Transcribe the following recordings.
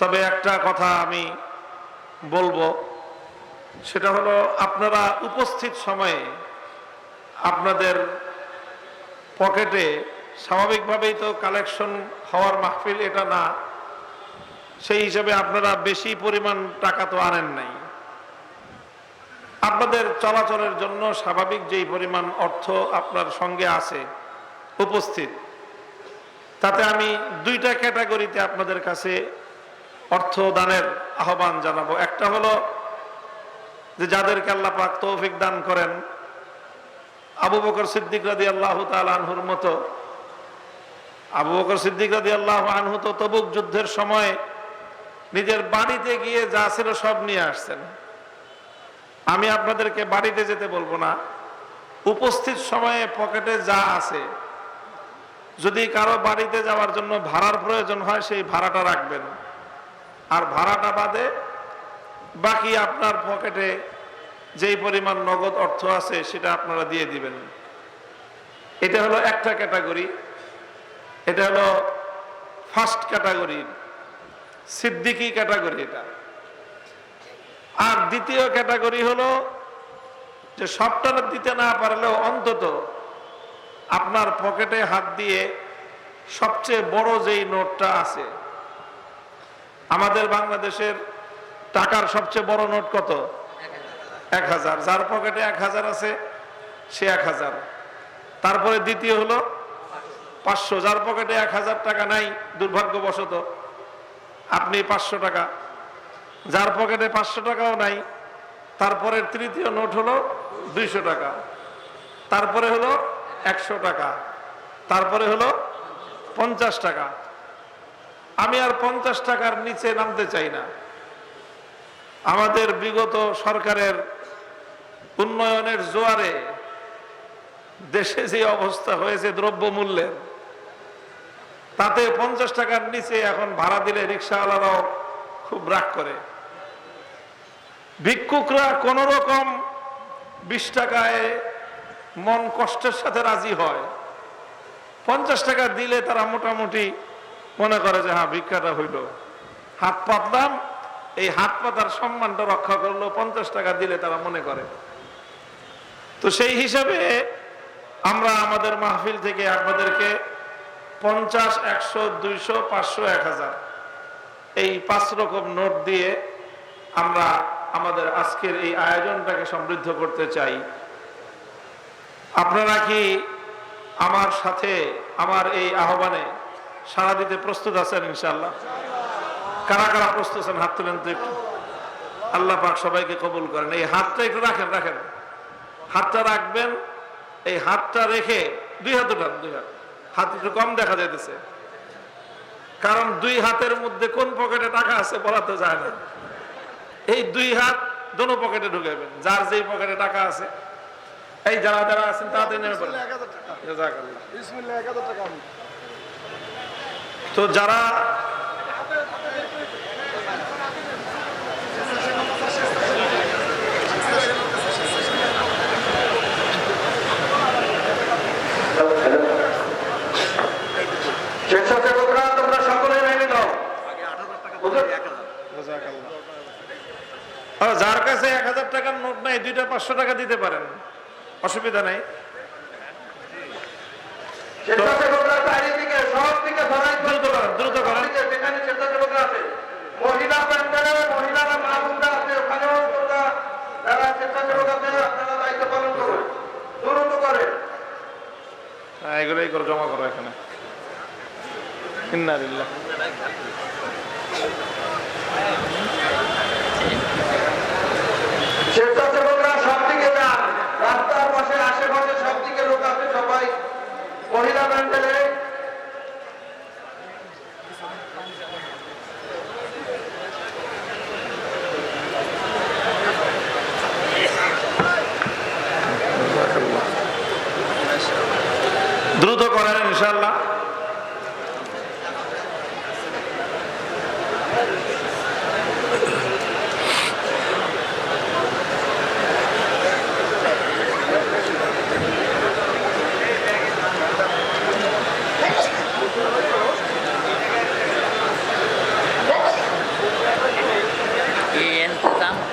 তবে একটা কথা আমি বলব, সেটা হলো আপনারা উপস্থিত সময়ে আপনাদের পকেটে স্বাভাবিকভাবেই তো কালেকশন হওয়ার মাহফিল এটা না, সেই হিসাবে আপনারা বেশি পরিমাণ টাকা তো আনেন নাই। আপনাদের চলাচলের জন্য স্বাভাবিক যেই পরিমাণ অর্থ আপনার সঙ্গে আছে, উপস্থিত, তাতে আমি দুইটা ক্যাটাগরিতে আপনাদের কাছে অর্থ দানের আহ্বান জানাব। একটা হলো যে যাদেরকে আল্লাহ পাক তৌফিক দান করেন, আবু বকর সিদ্দিক রাদি আল্লাহ আনহুর মতো। আবু বকর সিদ্দিক রাদি আল্লাহ আনহু তো তবুক যুদ্ধের সময় নিজের বাড়িতে গিয়ে যা ছিল সব নিয়ে আসছেন। আমি আপনাদেরকে বাড়িতে যেতে বলব না। উপস্থিত সময়ে পকেটে যা আছে, যদি কারও বাড়িতে যাওয়ার জন্য ভাড়ার প্রয়োজন হয়, সেই ভাড়াটা রাখবেন। আর ভাড়াটা বাদে বাকি আপনার পকেটে যেই পরিমাণ নগদ অর্থ আছে সেটা আপনারা দিয়ে দিবেন। এটা হলো একটা ক্যাটাগরি। এটা হলো ফার্স্ট ক্যাটাগরি। সিদ্দিকি ক্যাটাগরি এটা। আর দ্বিতীয় ক্যাটাগরি হলো যে সবটা দিতে না পারলেও অন্তত আপনার পকেটে হাত দিয়ে সবচেয়ে বড় যেই নোটটা আছে আমাদের বাংলাদেশের টাকার সবচেয়ে বড় নোট কত? এক হাজার। যার পকেটে এক হাজার আছে, সে এক হাজার। তারপরে দ্বিতীয় হলো পাঁচশো। যার পকেটে এক হাজার টাকা নাই, দুর্ভাগ্যবশত আপনি পাঁচশো টাকা। যার পকেটে পাঁচশো টাকাও নাই, তারপরে তৃতীয় নোট হলো দুইশো টাকা। তারপরে হলো একশো টাকা। তারপরে হলো পঞ্চাশ টাকা। আমি আর পঞ্চাশ টাকার নিচে নামতে চাই না। আমাদের বিগত সরকারের উন্নয়নের জোয়ারে দেশে যে অবস্থা হয়েছে দ্রব্য মূল্যের তাতে পঞ্চাশ টাকার নিচে এখন ভাড়া দিলে রিক্সাওয়ালারাও খুব রাগ করে। ভিক্ষুকরা কোন রকম বিশ টাকায় মন কষ্টের সাথে রাজি হয়। পঞ্চাশ টাকা দিলে তারা মোটামুটি মনে করে যে হ্যাঁ ভিক্ষাটা হইল। হাত পাতলাম, এই হাত পাতার সম্মানটা রক্ষা করল, পঞ্চাশ টাকা দিলে তারা মনে করে। তো সেই হিসাবে আমরা আমাদের মাহফিল থেকে আপনাদেরকে পঞ্চাশ, একশো, দুইশো, পাঁচশো, এক হাজার এই পাঁচ রকম নোট দিয়ে আমরা আমাদের আজকের এই আয়োজনটাকে সমৃদ্ধ করতে চাই। আপনারা কি আমার সাথে, আমার এই আহ্বানে সাড়া দিতে প্রস্তুত আছেন ইনশাল্লাহ কারা কারা প্রস্তুত আছেন হাত তুলেন তো একটু। আল্লাহ পাক সবাইকে কবুল করেন। এই হাতটা একটু রাখেন রাখেন। হাতটা রাখবেন এই হাতটা রেখে দুই হাত উঠান দুই হাত। হাত একটু কম দেখা যাইতেছে। কারণ দুই হাতের মধ্যে কোন পকেটে টাকা আছে বলা তো যায় না। এই দুই হাত দোনো পকেটে ঢুকাবেন যার যেই পকেটে টাকা আছে। এই যারা যারা আছেন তাড়াতাড়ি নেমে পড়েন জাযাকাল্লাহ। তো যারা যার কাছে এক হাজার টাকার নোট নাই, দুইটা পাঁচশো টাকা দিতে পারেন। অসুবিধা নাই। সব দিকে সরাই দ্রুত করেন দ্রুত করেন। দিকে যেখানে স্বেচ্ছাসেবকরা আছে। মহিলা প্যান্ডেলে মহিলারা মা বোনরা আছে ওখানেও তোমরা যারা স্বেচ্ছাসেবক আছে আপনারা দায়িত্ব পালন করুন। দ্রুত করে হ্যাঁ এগুলোই করে জমা করো এখানে। ইন্নালিল্লাহ। স্বেচ্ছাসেবকরা সব দিকে যান রাস্তার পাশে আশেপাশে সব দিকে লোক আছে সবাই। মহিলা প্যান্ডেলে দ্রুত করেন ইনশাল্লাহ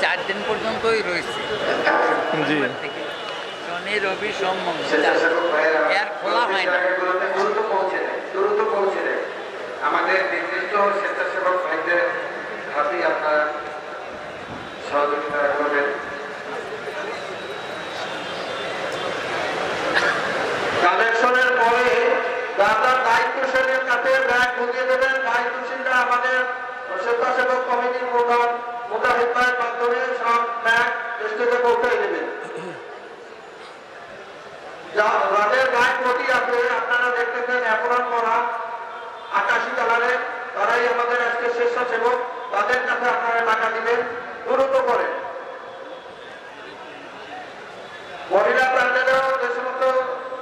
চার দিন পর্যন্তই রয়েছে। শনি রবি সোম তারাই আমাদের আজকে স্বেচ্ছাসেবক তাদের কাছে আপনারা টাকা দিবেন, দ্রুত করে। মহিলা প্যান্ডেলেও যে সমস্ত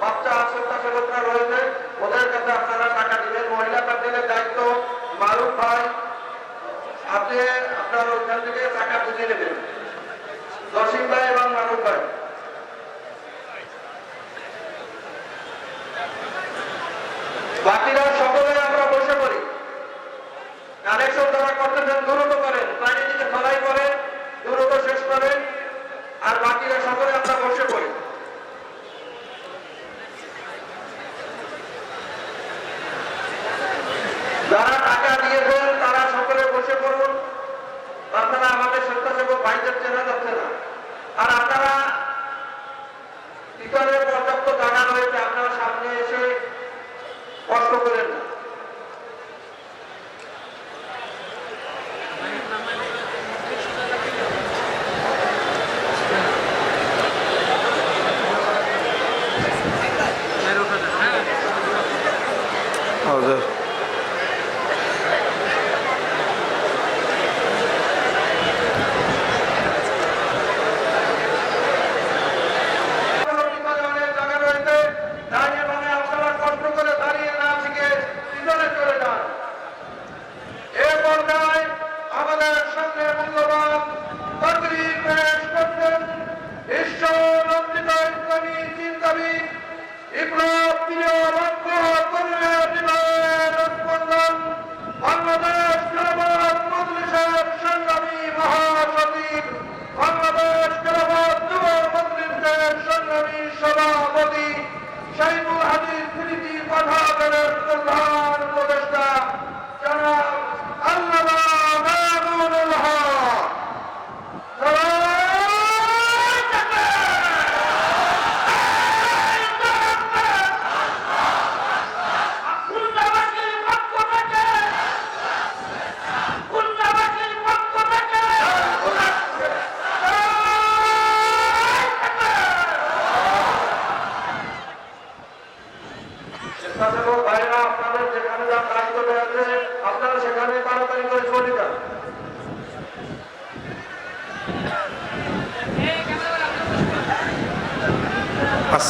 বাচ্চা স্বেচ্ছাসেবকরা রয়েছে, ওদের কাছে আপনারা টাকা দিবেন। মহিলা প্যান্ডেলের দায়িত্ব মারুফ ভাই, আপনি আপনার ওইখান থেকে টাকা বুঝিয়ে নেবেন। জসিম ভাই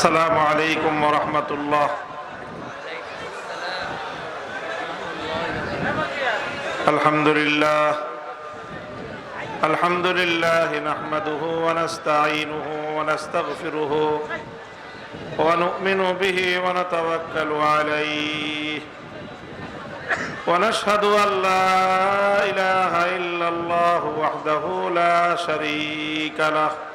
السلام عليكم ورحمة الله. الحمد لله. الحمد لله نحمده ونستعينه ونستغفره ونؤمن به ونتوكل عليه. ونشهد أن لا إله إلا الله وحده لا شريك له.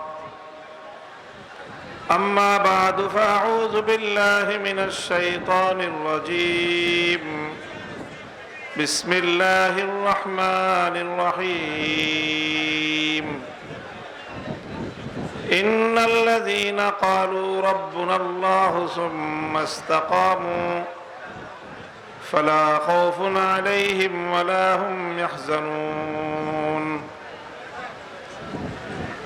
أما بعد فأعوذ بالله من الشيطان الرجيم. بسم الله الرحمن الرحيم. إن الذين قالوا ربنا الله ثم استقاموا فلا خوف عليهم ولا هم يحزنون.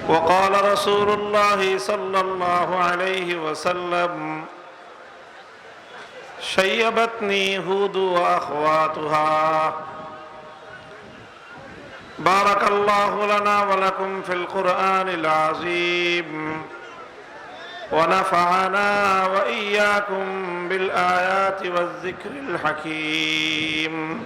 وقال رسول الله صلى الله عليه وسلم شيبتني هود وأخواتها. بارك الله لنا ولكم في القرآن العظيم ونفعنا وإياكم بالآيات والذكر الحكيم.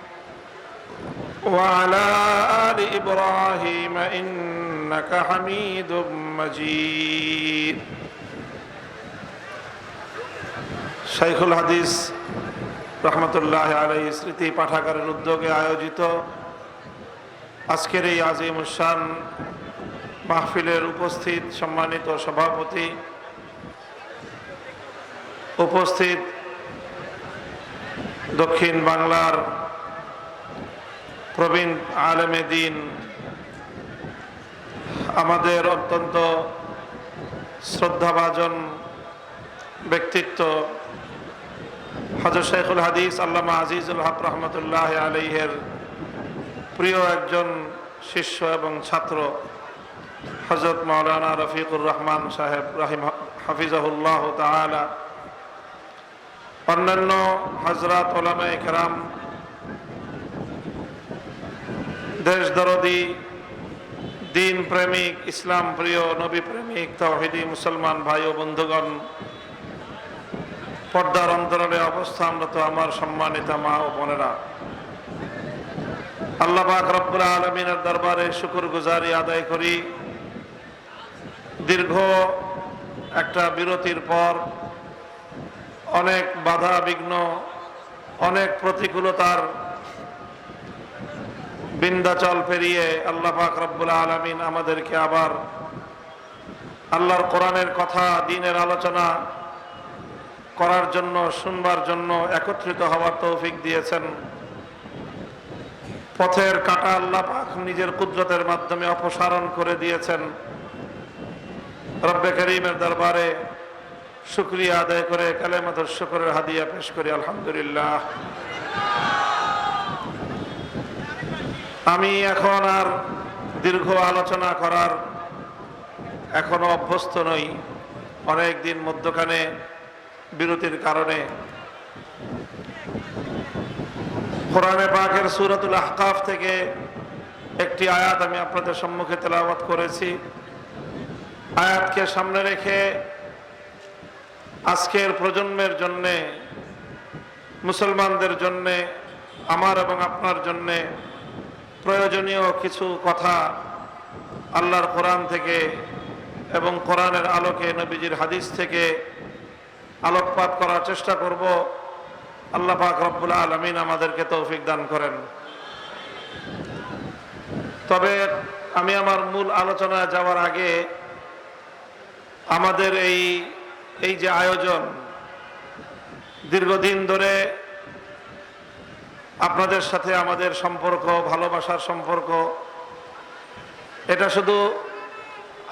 آل إبراهيم إنك حميد مجيد শাইখুল হাদিস রহমতুল্লাহ আলাই স্মৃতি পাঠাগারের উদ্যোগে আয়োজিত আজকের এই আজিম উসান মাহফিলের উপস্থিত সম্মানিত সভাপতি উপস্থিত দক্ষিণ বাংলার প্রবীণ আলেমে দিন, আমাদের অত্যন্ত শ্রদ্ধাভাজন ব্যক্তিত্ব হজর শেখুল হাদিস আল্লামা আজিজুল হক রহমতুল্লাহ আলহের প্রিয় একজন শিষ্য এবং ছাত্র হজরত মৌলানা রফিকুর রহমান সাহেব রাহিম হাফিজাহুল্লাহ তালা অন্যান্য হজরত ওলামা কেরাম দেশ দরদি, দিন প্রেমিক, ইসলাম প্রিয়, নবী প্রেমিক তহিদি মুসলমান ভাই ও বন্ধুগণ, পর্দার অন্তরালে অবস্থানরত আমার সম্মানিত মা ও বোনেরা, আল্লাহ পাক রব্বুল আলমিনের দরবারে শুকুর গুজারি আদায় করি। দীর্ঘ একটা বিরতির পর অনেক বাধা বিঘ্ন, অনেক প্রতিকূলতার বিন্দাচল পেরিয়ে আল্লাহ পাক রব্বুল আলমিন আমাদেরকে আবার আল্লাহর কোরআনের কথা, দিনের আলোচনা করার জন্য, শুনবার জন্য একত্রিত হওয়ার তৌফিক দিয়েছেন। পথের কাটা আল্লাহ পাক নিজের কুদরতের মাধ্যমে অপসারণ করে দিয়েছেন। রব্বে করিমের দরবারে শুক্রিয়া আদায় করে কালেমাত শুকরের হাদিয়া পেশ করি, আলহামদুলিল্লাহ। আমি এখন আর দীর্ঘ আলোচনা করার এখনও অভ্যস্ত নই। অনেক দিন মধ্যখানে বিরতির কারণে কোরআনে পাকের সুরতুল আহকাফ থেকে একটি আয়াত আমি আপনাদের সম্মুখে তেলাওয়াত করেছি। আয়াতকে সামনে রেখে আজকের প্রজন্মের জন্যে, মুসলমানদের জন্যে, আমার এবং আপনার জন্যে প্রয়োজনীয় কিছু কথা আল্লাহর কোরআন থেকে এবং কোরআনের আলোকে নবীজির হাদিস থেকে আলোকপাত করার চেষ্টা করব। আল্লাহ পাক রব্বুল আলমিন আমাদেরকে তৌফিক দান করেন। তবে আমি আমার মূল আলোচনায় যাওয়ার আগে আমাদের এই এই যে আয়োজন দীর্ঘদিন ধরে আপনাদের সাথে আমাদের সম্পর্ক, ভালোবাসার সম্পর্ক। এটা শুধু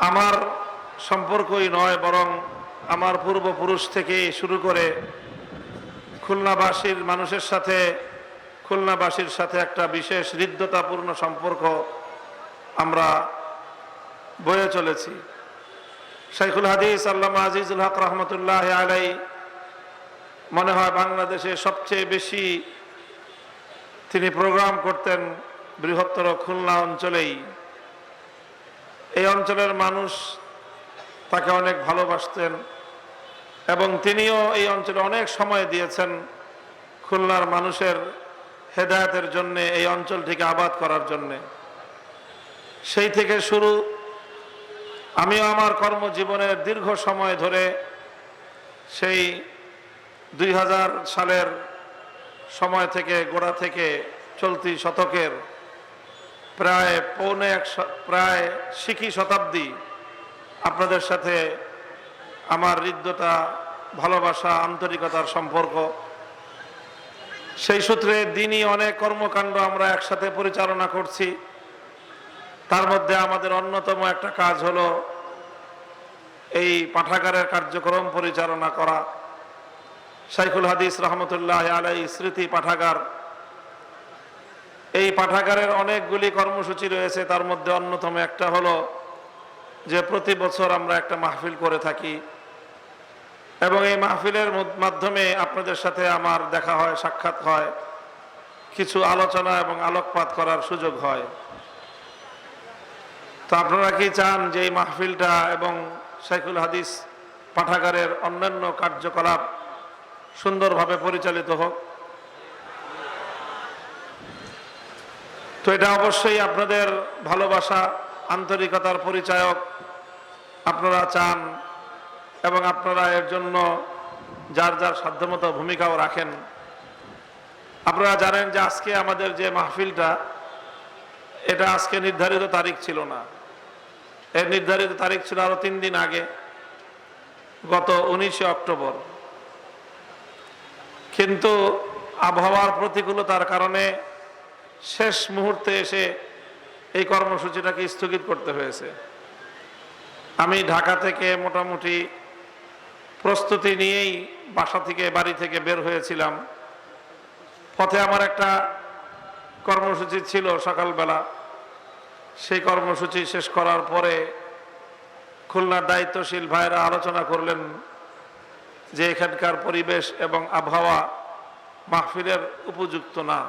আমার সম্পর্কই নয়, বরং আমার পূর্বপুরুষ থেকে শুরু করে খুলনাবাসীর মানুষের সাথে, খুলনাবাসীর সাথে একটা বিশেষ হৃদ্যতাপূর্ণ সম্পর্ক আমরা বয়ে চলেছি। শাইখুল হাদিস আল্লামা আজিজুল হক রহমতুল্লাহ আলাই মনে হয় বাংলাদেশে সবচেয়ে বেশি তিনি প্রোগ্রাম করতেন বৃহত্তর খুলনা অঞ্চলেই। এই অঞ্চলের মানুষ তাকে অনেক ভালোবাসতেন এবং তিনিও এই অঞ্চলে অনেক সময় দিয়েছেন খুলনার মানুষের হেদায়তের জন্য, এই অঞ্চলটিকে আবাদ করার জন্যে। সেই থেকে শুরু আমিও আমার কর্মজীবনের দীর্ঘ সময় ধরে সেই দুই হাজার সালের সময় থেকে, গোড়া থেকে চলতি শতকের প্রায় পৌনে এক প্রায় শিখি শতাব্দী আপনাদের সাথে আমার হৃদ্যতা, ভালোবাসা, আন্তরিকতার সম্পর্ক। সেই সূত্রে দিনই অনেক কর্মকাণ্ড আমরা একসাথে পরিচালনা করছি। তার মধ্যে আমাদের অন্যতম একটা কাজ হলো এই পাঠাগারের কার্যক্রম পরিচালনা করা। শাইখুল হাদিস রহমতুল্লাহ আলাই স্মৃতি পাঠাগার। এই পাঠাগারের অনেকগুলি কর্মসূচি রয়েছে, তার মধ্যে অন্যতম একটা হলো যে প্রতি বছর আমরা একটা মাহফিল করে থাকি। এবং এই মাহফিলের মাধ্যমে আপনাদের সাথে আমার দেখা হয়, সাক্ষাৎ হয়, কিছু আলোচনা এবং আলোকপাত করার সুযোগ হয়। তো আপনারা কি চান যে এই মাহফিলটা এবং শাইখুল হাদিস পাঠাগারের অন্যান্য কার্যকলাপ সুন্দরভাবে পরিচালিত হোক। তো এটা অবশ্যই আপনাদের ভালোবাসা, আন্তরিকতার পরিচায়ক আপনারা চান এবং আপনারা এর জন্য যার যার সাধ্যমতো ভূমিকাও রাখেন। আপনারা জানেন যে আজকে আমাদের যে মাহফিলটা, এটা আজকে নির্ধারিত তারিখ ছিল না। এর নির্ধারিত তারিখ ছিল আরও তিন দিন আগে, গত উনিশে অক্টোবর। কিন্তু আবহাওয়ার প্রতিকূলতার কারণে শেষ মুহূর্তে এসে এই কর্মসূচিটাকে স্থগিত করতে হয়েছে। আমি ঢাকা থেকে মোটামুটি প্রস্তুতি নিয়েই বাসা থেকে, বাড়ি থেকে বের হয়েছিলাম। পথে আমার একটা কর্মসূচি ছিল সকালবেলা। সেই কর্মসূচি শেষ করার পরে খুলনার দায়িত্বশীল ভাইরা আলোচনা করলেন যে এখানকার পরিবেশ এবং আবহাওয়া মাহফিলের উপযুক্ত না।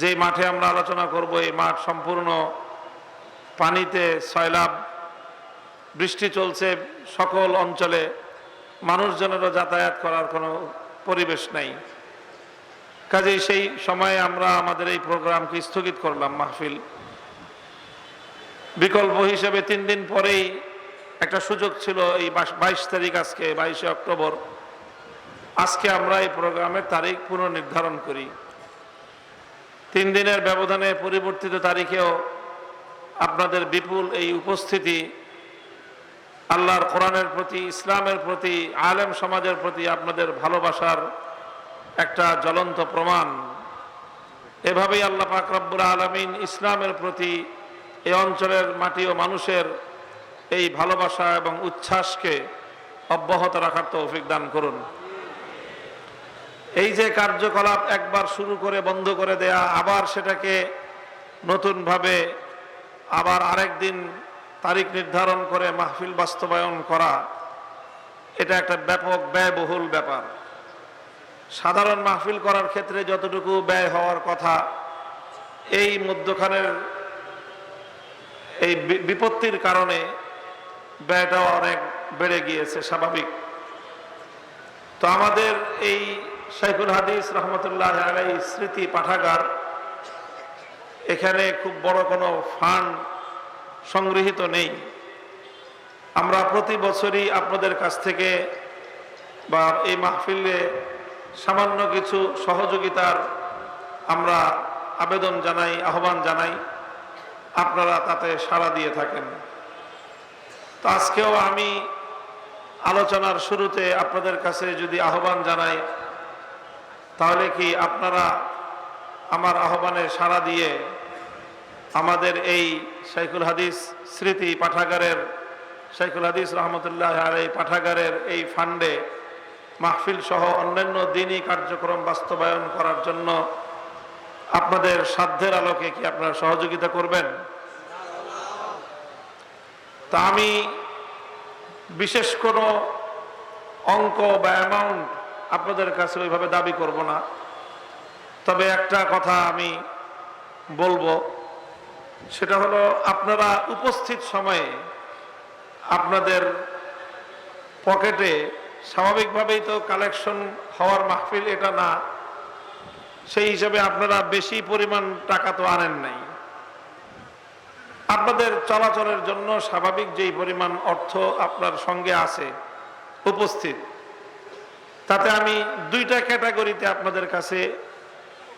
যে মাঠে আমরা আলোচনা করব, এই মাঠ সম্পূর্ণ পানিতে সয়লাভ বৃষ্টি চলছে সকল অঞ্চলে। মানুষজনেরও যাতায়াত করার কোনো পরিবেশ নেই। কাজেই সেই সময়ে আমরা আমাদের এই প্রোগ্রামকে স্থগিত করলাম মাহফিল। বিকল্প হিসেবে তিন দিন পরেই একটা সুযোগ ছিল এই বাইশ তারিখ আজকে, বাইশে অক্টোবর। আজকে আমরা এই প্রোগ্রামের তারিখ পুনর্নির্ধারণ করি। তিন দিনের ব্যবধানে পরিবর্তিত তারিখেও আপনাদের বিপুল এই উপস্থিতি, আল্লাহর কোরআনের প্রতি, ইসলামের প্রতি, আলেম সমাজের প্রতি আপনাদের ভালোবাসার একটা জ্বলন্ত প্রমাণ। এভাবেই আল্লাহ পাক আলমিন ইসলামের প্রতি এই অঞ্চলের মাটি ও মানুষের এই ভালোবাসা এবং উচ্ছ্বাসকে অব্যাহত রাখার তৌফিক দান করুন। এই যে কার্যকলাপ একবার শুরু করে বন্ধ করে দেয়া, আবার সেটাকে নতুনভাবে আবার আরেক দিন তারিখ নির্ধারণ করে মাহফিল বাস্তবায়ন করা, এটা একটা ব্যাপক ব্যয়বহুল ব্যাপার। সাধারণ মাহফিল করার ক্ষেত্রে যতটুকু ব্যয় হওয়ার কথা, এই মধ্যখানের এই বিপত্তির কারণে ব্যয়টাও অনেক বেড়ে গিয়েছে, স্বাভাবিক। তো আমাদের এই শাইফুল হাদিস রহমতুল্লাহ আলাই স্মৃতি পাঠাগার এখানে খুব বড় কোনো ফান্ড সংগৃহীত নেই। আমরা প্রতি বছরই আপনাদের কাছ থেকে বা এই মাহফিলে সামান্য কিছু সহযোগিতার আমরা আবেদন জানাই, আহ্বান জানাই। আপনারা তাতে সাড়া দিয়ে থাকেন। তো আজকেও আমি আলোচনার শুরুতে আপনাদের কাছে যদি আহ্বান জানাই, তাহলে কি আপনারা আমার আহ্বানে সাড়া দিয়ে আমাদের এই শাইখুল হাদিস স্মৃতি পাঠাগারের, শাইখুল হাদিস রহমতুল্লাহ আর এই পাঠাগারের এই ফান্ডে মাহফিল সহ অন্যান্য দিনই কার্যক্রম বাস্তবায়ন করার জন্য আপনাদের সাধ্যের আলোকে কি আপনারা সহযোগিতা করবেন? তা আমি বিশেষ কোনো অঙ্ক বা অ্যামাউন্ট আপনাদের কাছে ওইভাবে দাবি করব না। তবে একটা কথা আমি বলব, সেটা হলো আপনারা উপস্থিত সময়ে আপনাদের পকেটে স্বাভাবিকভাবেই তো কালেকশন হওয়ার মাহফিল এটা না, সেই হিসাবে আপনারা বেশি পরিমাণ টাকা তো আনেন নাই। আপনাদের চলাচলের জন্য স্বাভাবিক যেই পরিমাণ অর্থ আপনার সঙ্গে আছে, উপস্থিত, তাতে আমি দুইটা ক্যাটাগরিতে আপনাদের কাছে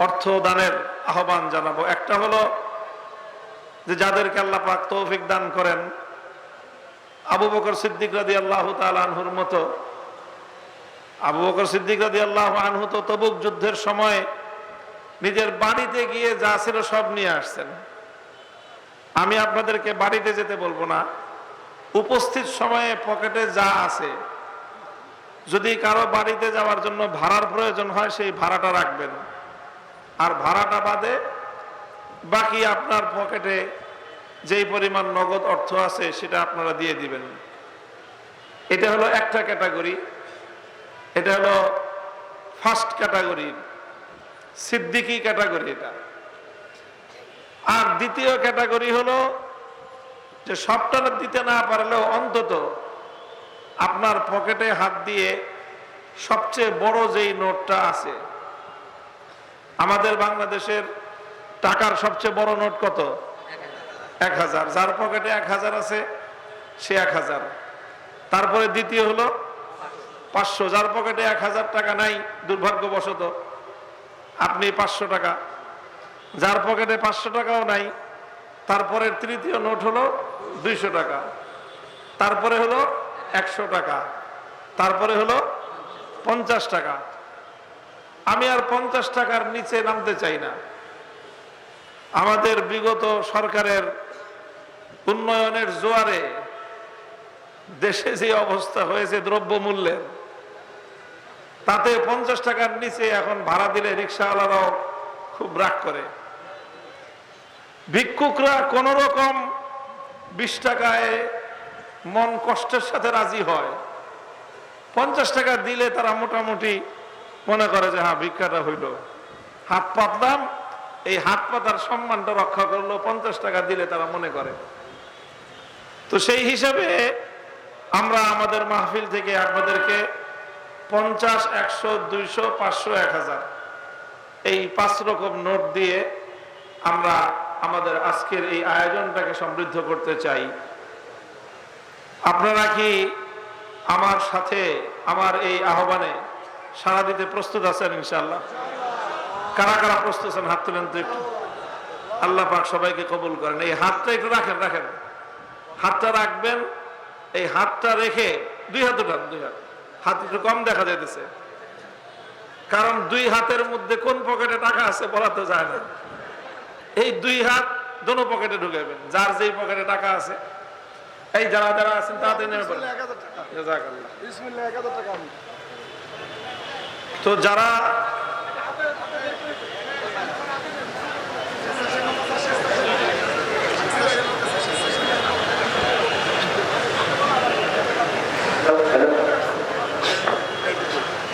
অর্থ দানের আহ্বান জানাব। একটা হলো যে যাদেরকে আল্লাহ পাক তৌফিক দান করেন, আবু বকর সিদ্দিক রাদি আল্লাহ আনহুর মতো। আবু বকর সিদ্দিক রাদি আল্লাহ আনহু তো তবুক যুদ্ধের সময় নিজের বাড়িতে গিয়ে যা ছিল সব নিয়ে আসছেন। আমি আপনাদেরকে বাড়িতে যেতে বলব না। উপস্থিত সময়ে পকেটে যা আছে, যদি কারও বাড়িতে যাওয়ার জন্য ভাড়ার প্রয়োজন হয়, সেই ভাড়াটা রাখবেন। আর ভাড়াটা বাদে বাকি আপনার পকেটে যেই পরিমাণ নগদ অর্থ আছে, সেটা আপনারা দিয়ে দিবেন। এটা হলো একটা ক্যাটাগরি। এটা হলো ফার্স্ট ক্যাটাগরি। সিদ্দিকি ক্যাটাগরি এটা। আর দ্বিতীয় ক্যাটাগরি হলো যে সবটা দিতে না পারলেও অন্তত আপনার পকেটে হাত দিয়ে সবচেয়ে বড় যেই নোটটা আছে, আমাদের বাংলাদেশের টাকার সবচেয়ে বড় নোট কত? এক হাজার। যার পকেটে এক হাজার আছে, সে এক হাজার। তারপরে দ্বিতীয় হলো পাঁচশো। যার পকেটে এক হাজার টাকা নাই, দুর্ভাগ্যবশত, আপনি পাঁচশো টাকা যার পকেটে পাঁচশো টাকাও নাই, তারপরে তৃতীয় নোট হলো দুইশো টাকা, তারপরে হলো একশো টাকা, তারপরে হলো পঞ্চাশ টাকা। আমি আর পঞ্চাশ টাকার নিচে নামতে চাই না। আমাদের বিগত সরকারের উন্নয়নের জোয়ারে দেশে যে অবস্থা হয়েছে দ্রব্য মূল্যের তাতে পঞ্চাশ টাকার নিচে এখন ভাড়া দিলে রিক্সাওয়ালারাও খুব রাগ করে। ভিক্ষুকরা কোন রকম বিশ টাকায় মন কষ্টের সাথে রাজি হয়। পঞ্চাশ টাকা দিলে তারা মোটামুটি মনে করে যে হ্যাঁ ভিক্ষাটা হইল। হাত পাতলাম, এই হাত পাতার সম্মানটা রক্ষা করল, পঞ্চাশ টাকা দিলে তারা মনে করে। তো সেই হিসাবে আমরা আমাদের মাহফিল থেকে আপনাদেরকে পঞ্চাশ, একশো, দুইশো, পাঁচশো, এক হাজার এই পাঁচ রকম নোট দিয়ে আমরা আমাদের আজকের এই আয়োজনটাকে সমৃদ্ধ করতে চাই। আপনারা কি আমার সাথে, আমার এই আহ্বানে সাড়া দিতে প্রস্তুত আছেন ইনশাল্লাহ কারা কারা প্রস্তুত আছেন? হাত তুলেন তো একটু। আল্লাহ পাক সবাইকে কবুল করেন। এই হাতটা একটু রাখেন রাখেন। হাতটা রাখবেন, এই হাতটা রেখে দুই হাত উঠান, দুই হাত। হাত একটু কম দেখা যাইতেছে। কারণ দুই হাতের মধ্যে কোন পকেটে টাকা আছে বলা তো যায় না। এই দুই হাত দোনো পকেটে ঢুকাবেন যার যেই পকেটে টাকা আছে। এই যারা যারা আছেন তাড়াতাড়ি নেমে পড়েন। টাকা। তো যারা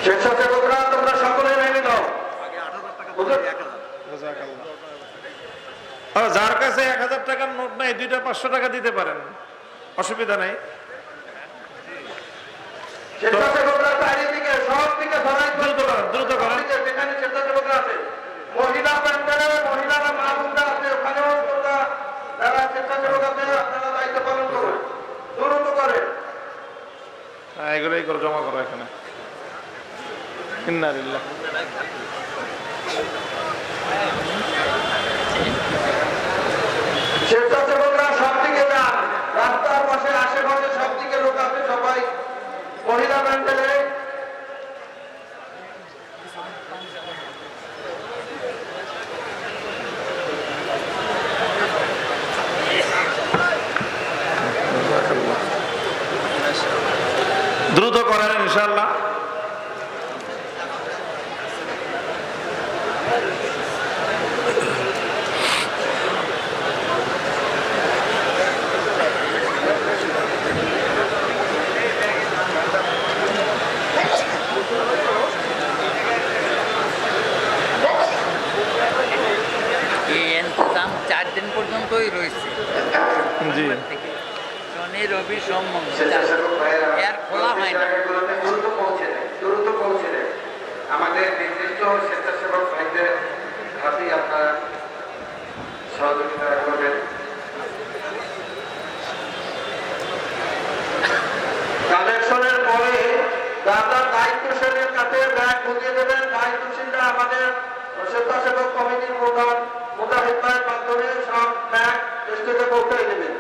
স্বেচ্ছাসেবকরা তোমরা সকলে নেমে দাও হুজুর, আর যার কাছে এক হাজার টাকার নোট নাই দুইটা পাঁচশো টাকা দিতে পারেন। অসুবিধা নাই। দ্রুত করেন মহিলা হ্যাঁ এগুলোই করে জমা করো এখানে। স্বেচ্ছাসেবকরা সব দিকে যান রাস্তার পাশে, আশেপাশে সব দিকে লোক আছে সবাই মহিলা প্যান্ডেলে। দ্রুত করেন ইনশাল্লাহ এই ইন্তজাম চার দিন পর্যন্তই রয়েছে জি থেকে শনি রবি সোম মঙ্গল চার স্বেচ্ছাসেবক ভাইয়েরা এর খোলা হয় না জায়গাগুলোতে দ্রুত পৌঁছে দেয় দ্রুত পৌঁছে দেয় আমাদের নির্দিষ্ট স্বেচ্ছাসেবক ভাইদের হাতেই আপনারা সহযোগিতা করবেন। কমিটির প্রধান মুজাহিদ ভাইয়ের মাধ্যমে সব ব্যাগ স্টেজে পৌঁছে দেবেন।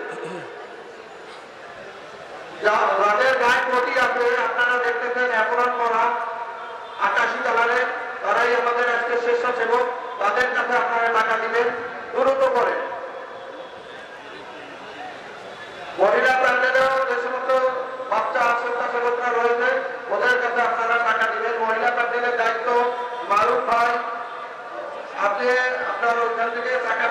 যাদের গায়ে কোটি আছে, আপনারা দেখতেছেন অ্যাপরন করা ভাই আমাদের আজকে শেষ স্বেচ্ছাসেবক তাদের কাছে আপনারা টাকা দিবেন দ্রুত করে। মহিলা প্রাণীরাও যে সমস্ত বাচ্চা স্বেচ্ছাসেবকরা রয়েছে, ওদের কাছে আপনারা টাকা দিবেন। মহিলা প্রাণীদের দায়িত্ব মারুফ ভাই, আপনি আপনার ওইখান থেকে টাকা